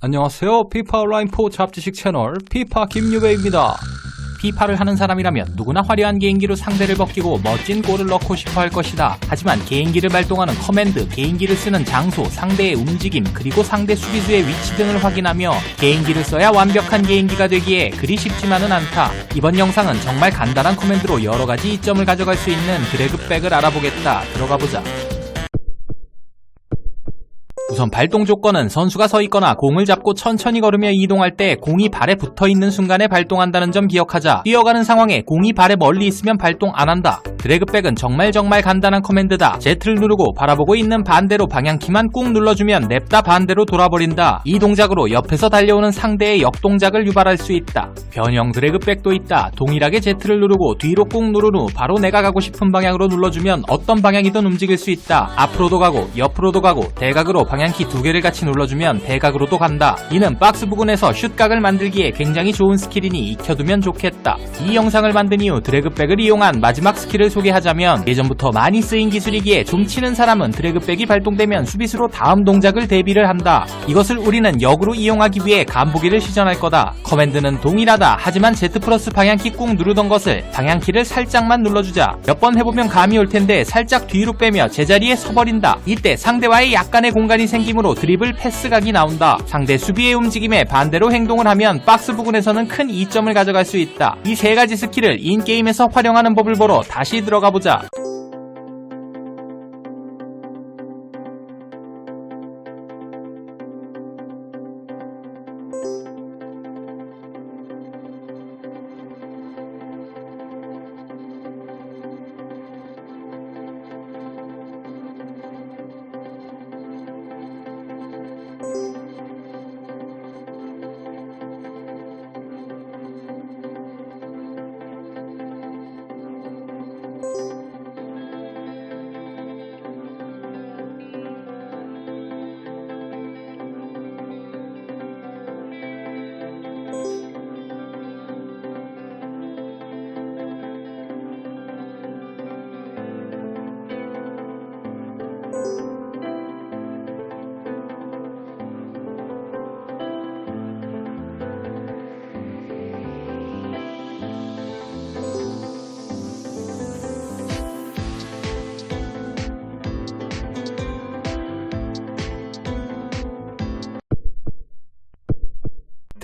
안녕하세요. 피파 온라인4 잡지식 채널 피파 김유배입니다. 피파를 하는 사람이라면 누구나 화려한 개인기로 상대를 벗기고 멋진 골을 넣고 싶어 할 것이다. 하지만 개인기를 발동하는 커맨드, 개인기를 쓰는 장소, 상대의 움직임, 그리고 상대 수비수의 위치 등을 확인하며 개인기를 써야 완벽한 개인기가 되기에 그리 쉽지만은 않다. 이번 영상은 정말 간단한 커맨드로 여러 가지 이점을 가져갈 수 있는 드래그백을 알아보겠다. 들어가 보자. 우선 발동 조건은 선수가 서 있거나 공을 잡고 천천히 걸으며 이동할 때 공이 발에 붙어 있는 순간에 발동한다는 점 기억하자. 뛰어가는 상황에 공이 발에 멀리 있으면 발동 안 한다. 드래그백은 정말 정말 간단한 커맨드다. Z를 누르고 바라보고 있는 반대로 방향키만 꾹 눌러주면 냅다 반대로 돌아버린다. 이 동작으로 옆에서 달려오는 상대의 역동작을 유발할 수 있다. 변형 드래그백도 있다. 동일하게 Z를 누르고 뒤로 꾹 누른 후 바로 내가 가고 싶은 방향으로 눌러주면 어떤 방향이든 움직일 수 있다. 앞으로도 가고 옆으로도 가고 대각으로 방 향키 두 개를 같이 눌러주면 대각으로도 간다. 이는 박스 부근에서 슛각을 만들기에 굉장히 좋은 스킬이니 익혀두면 좋겠다. 이 영상을 만든 이후 드래그백을 이용한 마지막 스킬을 소개하자면 예전부터 많이 쓰인 기술이기에 좀 치는 사람은 드래그백이 발동되면 수비수로 다음 동작을 대비를 한다. 이것을 우리는 역으로 이용하기 위해 간보기를 시전할 거다. 커맨드는 동일하다. 하지만 Z 플러스 방향키 꾹 누르던 것을 방향키를 살짝만 눌러주자. 몇 번 해보면 감이 올 텐데 살짝 뒤로 빼며 제자리에 서버린다. 이때 상대와의 약간의 공간이 생기므로 드리블 패스각이 나온다. 상대 수비의 움직임에 반대로 행동을 하면 박스 부근에서는 큰 이점을 가져갈 수 있다. 이 세 가지 스킬을 인게임에서 활용하는 법을 보러 다시 들어가 보자.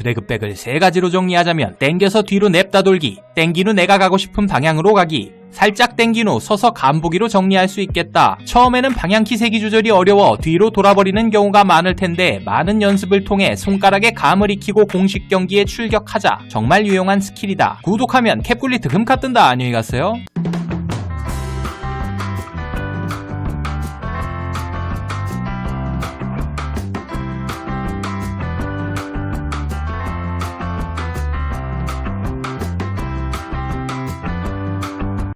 드래그백을 세 가지로 정리하자면 땡겨서 뒤로 냅다 돌기, 땡긴 후 내가 가고 싶은 방향으로 가기, 살짝 땡긴 후 서서 간보기로 정리할 수 있겠다. 처음에는 방향키 세기 조절이 어려워 뒤로 돌아버리는 경우가 많을 텐데 많은 연습을 통해 손가락에 감을 익히고 공식 경기에 출격하자. 정말 유용한 스킬이다. 구독하면 캡굴리 득음카 뜬다. 안녕히 가세요.